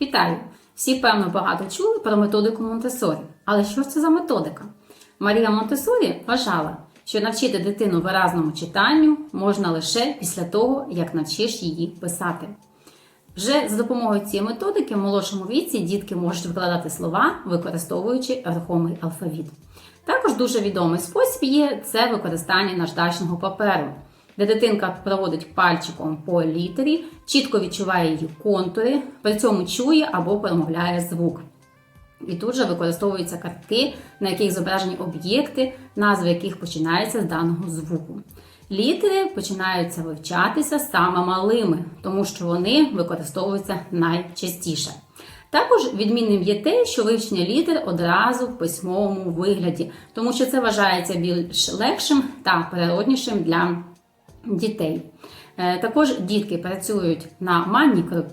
Вітаю! Всі, певно, багато чули про методику Монтесорі. Але що ж це за методика? Марія Монтесорі вважала, що навчити дитину виразному читанню можна лише після того, як навчиш її писати. Вже за допомогою цієї методики в молодшому віці дітки можуть викладати слова, використовуючи рухомий алфавіт. Також дуже відомий спосіб є це використання наждачного паперу, де дитинка проводить пальчиком по літері, чітко відчуває її контури, при цьому чує або промовляє звук. І тут же використовуються картки, на яких зображені об'єкти, назви яких починаються з даного звуку. Літери починаються вивчатися саме малими, тому що вони використовуються найчастіше. Також відмінним є те, що вивчення літер одразу в письмовому вигляді, тому що це вважається більш легшим та природнішим для дітей. Е, Також дітки працюють на манній